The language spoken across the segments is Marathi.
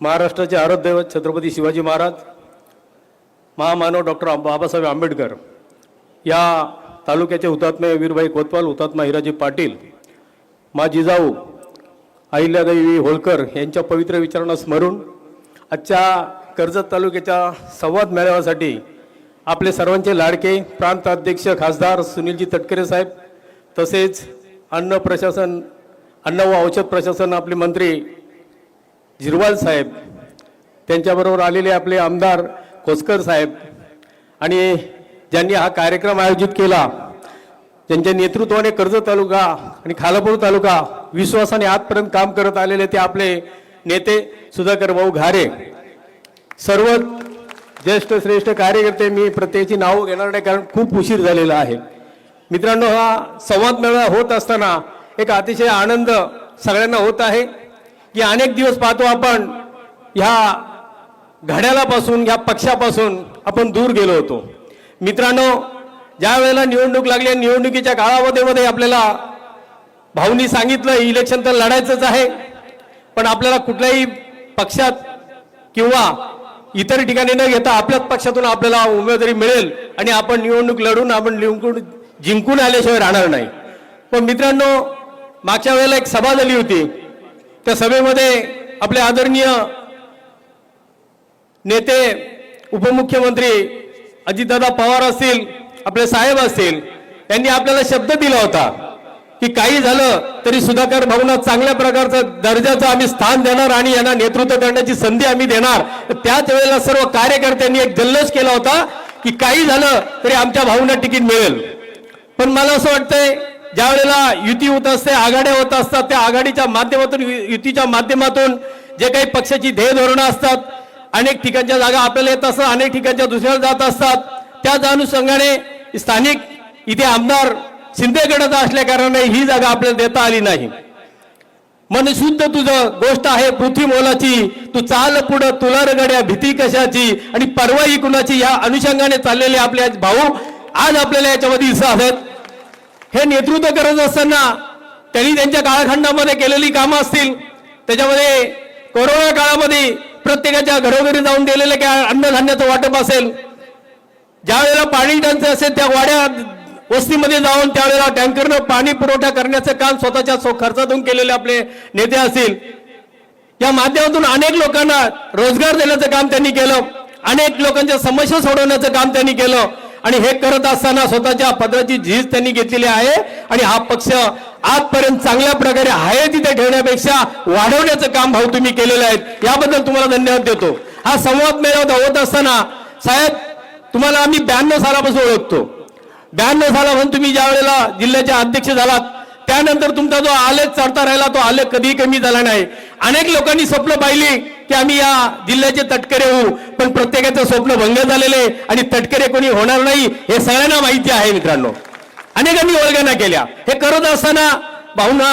महाराष्ट्राचे आराध्यदैवत छत्रपती शिवाजी महाराज महामानव डॉक्टर बाबासाहेब आंबेडकर या तालुक्याचे हुतात्मे वीरभाई कोतवाल हुतात्मा हिराजी पाटील मा जिजाऊ अहिल्यादेवी होळकर यांच्या पवित्र विचारांना स्मरून आजच्या कर्जत तालुक्याच्या संवाद मेळाव्यासाठी आपले सर्वांचे लाडके प्रांत अध्यक्ष खासदार सुनीलजी तटकरे साहेब तसेच अन्न प्रशासन अन्न व औषध प्रशासन आपले मंत्री झिरवाल साहेब त्यांच्याबरोबर आलेले आपले आमदार कोसकर साहेब आणि ज्यांनी हा कार्यक्रम आयोजित केला त्यांच्या नेतृत्वाने कर्जत तालुका आणि खालापूर तालुका विश्वासाने आजपर्यंत काम करत आलेले ते आपले नेते सुधाकर भाऊ घारे. सर्व ज्येष्ठ श्रेष्ठ कार्यकर्ते मी प्रत्येकाची नावं घेणार नाही कारण खूप उशीर झालेला आहे. मित्रांनो हा संवाद मेळा होत असताना एक अतिशय आनंद सगळ्यांना होत आहे. की अनेक दिवस पाहतो आपण ह्या घड्याळापासून ह्या पक्षापासून आपण दूर गेलो होतो. मित्रांनो ज्या वेळेला निवडणूक लागली आणि निवडणुकीच्या काळामध्ये मध्ये आपल्याला भाऊनी सांगितलं इलेक्शन तर लढायचंच आहे पण आपल्याला कुठल्याही पक्षात किंवा इतर ठिकाणी न घेता आपल्याच पक्षातून आपल्याला उमेदवारी मिळेल आणि आपण निवडणूक लढून आपण निवडून जिंकून आल्याशिवाय राहणार नाही. पण मित्रांनो मागच्या वेळेला एक सभा झाली होती. त्या सभेमध्ये आपले आदरणीय नेते उपमुख्यमंत्री अजितदादा पवार असतील आपले साहेब असतील त्यांनी आपल्याला शब्द दिला होता की काही झालं तरी सुधाकर भाऊंना चांगल्या प्रकारचं दर्जाचं आम्ही स्थान देणार आणि यांना नेतृत्व करण्याची संधी आम्ही देणार. तर त्याच वेळेला सर्व कार्यकर्त्यांनी एक जल्लोष केला होता की काही झालं तरी आमच्या भाऊंना तिकीट मिळेल. पण मला असं वाटतंय ज्या वेळेला युती होत असते आघाड्या होत असतात त्या आघाडीच्या माध्यमातून युतीच्या माध्यमातून जे काही पक्षाची ध्येय धोरणं असतात अनेक ठिकाणच्या जागा आपल्याला येत असतात अनेक ठिकाणच्या दुसऱ्याला जात असतात. त्याच अनुषंगाने स्थानिक इथे आमदार शिंदेगडाचा असल्या कारणाने ही जागा आपल्याला देता आली नाही. मन शुद्ध तुझं गोष्ट आहे पृथ्वी मोलाची. तू चाल पुढं तुला रगड्या भीती कशाची? आणि परवाई कुणाची? या अनुषंगाने चाललेले आपले भाऊ आज आपल्याला याच्यामध्ये हिस्सा आहेत. हे नेतृत्व करत असताना त्यांनी त्यांच्या काळखंडामध्ये केलेली कामं असतील त्याच्यामध्ये कोरोना काळामध्ये प्रत्येकाच्या घरोघरी जाऊन दिलेलं काय अन्नधान्याचं वाटप असेल ज्या वेळेला पाणी टंचाई असेल त्या वाड्या वस्तीमध्ये जाऊन त्यावेळेला टँकरनं पाणी पुरवठा करण्याचं काम स्वतःच्या खर्चातून केलेले आपले नेते असतील. या माध्यमातून अनेक लोकांना रोजगार देण्याचं काम त्यांनी केलं अनेक लोकांच्या समस्या सोडवण्याचं काम त्यांनी केलं. आणि हे करत असताना स्वतःच्या पदाची झीज त्यांनी घेतलेली आहे. आणि हा पक्ष आजपर्यंत चांगल्या प्रकारे आहे तिथे ठेवण्यापेक्षा वाढवण्याचं काम भाऊ तुम्ही केलेलं आहे. याबद्दल तुम्हाला धन्यवाद देतो. हा संवाद मेळावा होत असताना साहेब तुम्हाला आम्ही ब्याण्णव सालापासून ओळखतो. ब्याण्णव सालापासून तुम्ही ज्या वेळेला जिल्ह्याचे अध्यक्ष झालात त्यानंतर तुमचा जो आलेख चढता राहिला तो आलेख कधीही कमी झाला नाही. अनेक लोकांनी स्वप्न पाहिली की आम्ही या जिल्ह्याचे तटकरे होऊ. पण प्रत्येकाचं स्वप्न भंग झालेले आणि तटकरे कोणी होणार नाही हे सगळ्यांना माहिती आहे मित्रांनो. अनेकांनी ओळखना केल्या. हे करत असताना भाऊना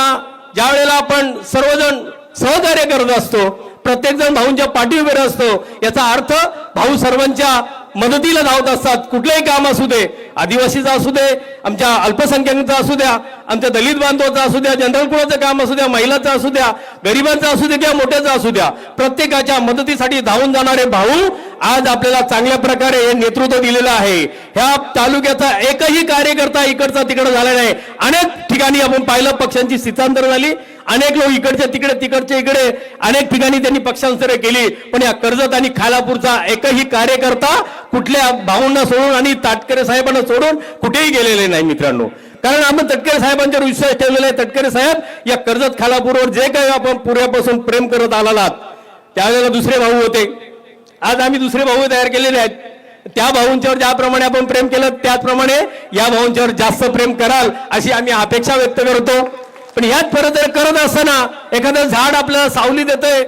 ज्या वेळेला आपण सर्वजण सहकार्य करत असतो प्रत्येक जण भाऊंच्या पाठी उभे असतो याचा अर्थ भाऊ सर्वांच्या मदतीला धावत असतात. कुठलंही काम असू दे आदिवासीचा असू दे आमच्या अल्पसंख्याकांचा असू द्या आमच्या दलित बांधवाचा असू द्या जनरल कुळाचं काम असू द्या महिलाचं असू द्या गरिबांचं असू द्या किंवा मोठ्याचं असू द्या प्रत्येकाच्या मदतीसाठी धावून जाणारे भाऊ आज आपल्याला चांगल्या प्रकारे हे नेतृत्व दिलेलं आहे. ह्या तालुक्याचा एकही कार्यकर्ता इकडचा तिकडे झाला नाही. अनेक ठिकाणी आपण पाहिलं पक्षांची स्थितांतर झाली. अनेक लोक इकडच्या तिकडे तिकडच्या इकडे. अनेक ठिकाणी त्यांनी पक्षांतरे केली. पण या कर्जत आणि खालापूरचा एकही कार्यकर्ता कुठल्या भाऊंना सोडून आणि ताटकरे साहेबांना सोडून कुठेही गेलेले नाही मित्रांनो. कारण आम्ही तटकरे साहेबांच्यावर विश्वास ठेवलेला आहे. तटकरे साहेब या कर्जत खालापूरवर जे काही आपण पूर्वीपासून प्रेम करत आलेला त्यावेळेला दुसरे भाऊ होते. आज आम्ही दुसरे भाऊ तयार केलेले आहेत. त्या भाऊंच्यावर ज्याप्रमाणे आपण प्रेम केलं त्याचप्रमाणे या भाऊंच्यावर जास्त प्रेम कराल अशी आम्ही अपेक्षा व्यक्त करतो. पण ह्याच फरक जर करत असताना एखादं झाड आपल्याला सावली देतंय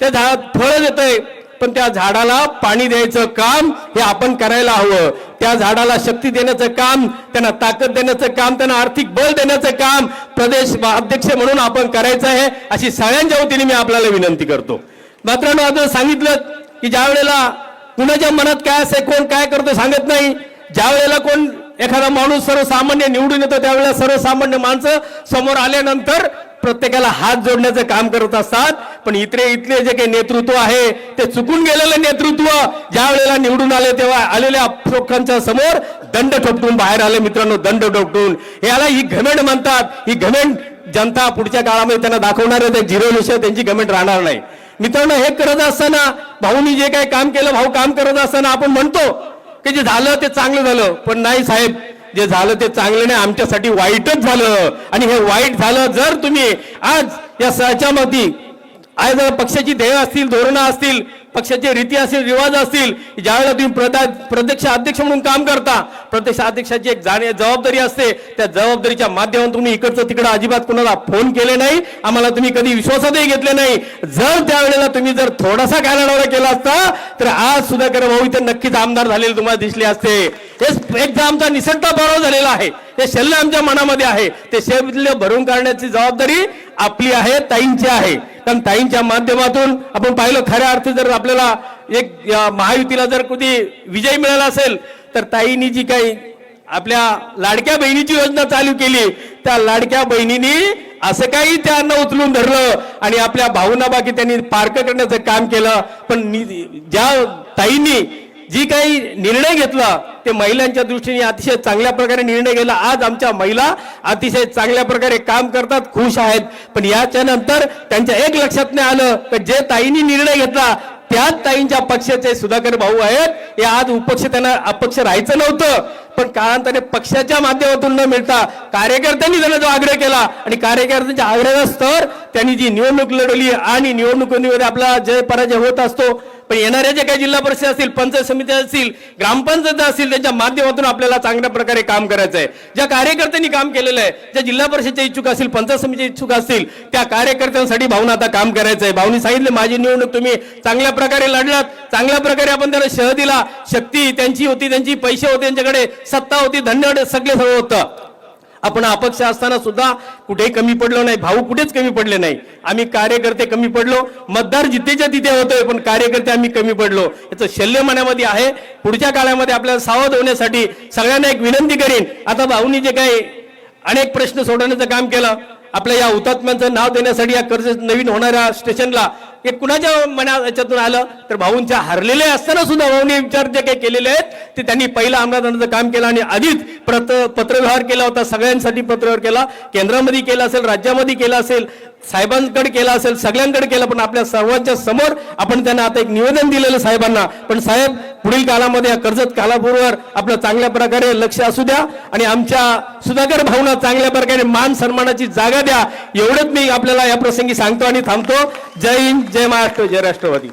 त्या झाड फळं देतंय पण त्या झाडाला पाणी द्यायचं काम हे आपण करायला हवं. त्या झाडाला शक्ती देण्याचं काम त्यांना ताकद देण्याचं काम त्यांना आर्थिक बळ देण्याचं काम प्रदेश अध्यक्ष म्हणून आपण करायचं आहे अशी सगळ्यांच्या वतीने मी आपल्याला विनंती करतो. मात्रांनो आता सांगितलं की ज्या वेळेला कुणाच्या मनात काय असे कोण काय करतो सांगत नाही. ज्या वेळेला कोण एखादा माणूस सर्वसामान्य निवडून येतो त्यावेळेला सर्वसामान्य माणसं समोर आल्यानंतर प्रत्येकाला हात जोडण्याचं काम करत असतात. पण इतरे इथले जे काही नेतृत्व आहे ते चुकून गेलेलं नेतृत्व ज्या वेळेला निवडून आले तेव्हा आलेल्या लोकांच्या समोर दंड ठोपटून बाहेर आले. मित्रांनो दंड ठोपटून याला ही घमेंड म्हणतात. ही घमेंड जनता पुढच्या काळामध्ये त्यांना दाखवणार आहे. ते झिरो विषय त्यांची घमेंट राहणार नाही. मित्रांनो हे करत असताना भाऊनी जे काही काम केलं भाऊ काम करत असताना आपण म्हणतो की जे झालं ते चांगलं झालं. पण नाही साहेब जे झालं ते चांगलं नाही आमच्यासाठी वाईटच झालं. आणि हे वाईट झालं जर तुम्ही आज या सहच्यामध्ये आज पक्षाची ध्येय असतील धोरणं असतील पक्षाचे रीती असतील रिवाज असतील ज्यावेळेला तुम्ही प्रदा प्रत्यक्ष अध्यक्ष म्हणून काम करता प्रत्यक्ष अध्यक्षाची एक जाणे जबाबदारी असते. त्या जबाबदारीच्या माध्यमातून तुम्ही इकडचं तिकडं अजिबात कुणाला फोन केले नाही आम्हाला तुम्ही कधी विश्वासातही घेतले नाही. जर त्यावेळेला तुम्ही जर थोडासा कानाडोळा केला असता तर आज सुधाकर भाऊ इथे नक्कीच आमदार झालेले तुम्हाला दिसले असते. हे एकदा आमचा निसटता बरोबर झालेला आहे. ते शल्य आमच्या मनामध्ये आहे. ते शल्य भरून काढण्याची जबाबदारी आपली आहे ताईंची आहे. कारण ताईंच्या माध्यमातून आपण पाहिलं खऱ्या अर्थी जर आपल्याला एक महायुतीला जर कधी विजय मिळाला असेल तर ताईंनी जी काही आपल्या लाडक्या बहिणीची योजना चालू केली त्या लाडक्या बहिणीनी असं काही त्यांना उचलून धरलं आणि आपल्या भावना बाकी त्यांनी पार्क करण्याचं काम केलं. पण ज्या ताईंनी जी काही निर्णय घेतला ते महिलांच्या दृष्टीने अतिशय चांगल्या प्रकारे निर्णय घेतला. आज आमच्या महिला अतिशय चांगल्या प्रकारे काम करतात खुश आहेत. पण याच्या नंतर त्यांच्या एक लक्षात नाही आलं की जे ताईंनी निर्णय घेतला त्याच ताईंच्या पक्षाचे सुधाकर भाऊ आहेत. हे आज उपक्ष त्यांना अपक्ष राहायचं नव्हतं. पण काळांतराने पक्षाच्या माध्यमातून न मिळता कार्यकर्त्यांनी त्यांना जो आग्रह केला आणि कार्यकर्त्यांच्या आग्रहाचा स्तर त्यांनी जी निवडणूक लढवली आणि निवडणुकीमध्ये आपला जय पराजय होत असतो पण येणाऱ्या जे काही जिल्हा परिषद असतील पंचायत समिती असतील ग्रामपंचायत असतील त्यांच्या माध्यमातून आपल्याला चांगल्या प्रकारे काम करायचं आहे. ज्या कार्यकर्त्यांनी काम केलेलं आहे ज्या जिल्हा परिषदच्या इच्छुक असतील पंचायत समितीचे इच्छुक असतील त्या कार्यकर्त्यांसाठी भाऊन आता काम करायचं आहे भाऊनी सांगितले माझी निवडणूक तुम्ही चांगल्या प्रकारे लढलात. चांगल्या प्रकारे आपण त्यांना शह दिला. शक्ती त्यांची होती त्यांची पैसे होते त्यांच्याकडे सत्ता होती धन्यवाद सगळे सगळं होतं. आपण अपक्ष असताना सुद्धा कुठेही कमी पडलो नाही भाऊ कुठेच कमी पडले नाही. आम्ही कार्यकर्ते कमी पडलो मतदार जिथेच्या तिथे होतोय पण कार्यकर्ते आम्ही कमी पडलो. याचं शल्य मनामध्ये आहे. पुढच्या काळामध्ये आपल्याला सावध होण्यासाठी सगळ्यांना एक विनंती करीन. आता भाऊनी जे काही अनेक प्रश्न सोडवण्याचं काम केलं आपल्या या हुतात्म्यांचं नाव देण्यासाठी या कर्ज नवीन होणाऱ्या स्टेशनला हे कुणाच्या मनात याच्यातून आलं? तर भाऊंच्या हरलेले असताना सुद्धा भाऊने विचार जे काही केलेले आहेत ते त्यांनी पहिला आमदारांचं काम केलं आणि आधीच प्रत पत्रव्यवहार केला होता सगळ्यांसाठी पत्रव्यवहार केला. केंद्रामध्ये केला असेल राज्यामध्ये केला असेल साहेबांकडे केला असेल सगळ्यांकडे केलं पण आपल्या सर्वांच्या समोर आपण त्यांना आता एक निवेदन दिलेलं साहेबांना. पण साहेब पुढील काळामध्ये या कर्जत कालापूरवर आपलं चांगल्या प्रकारे लक्ष असू द्या आणि आमच्या सुधाकर भावना चांगल्या प्रकारे मान सन्मानाची जागा द्या. एवढंच मी आपल्याला या प्रसंगी सांगतो आणि थांबतो. जय हिंद जय महाराष्ट्र जय राष्ट्रवादी.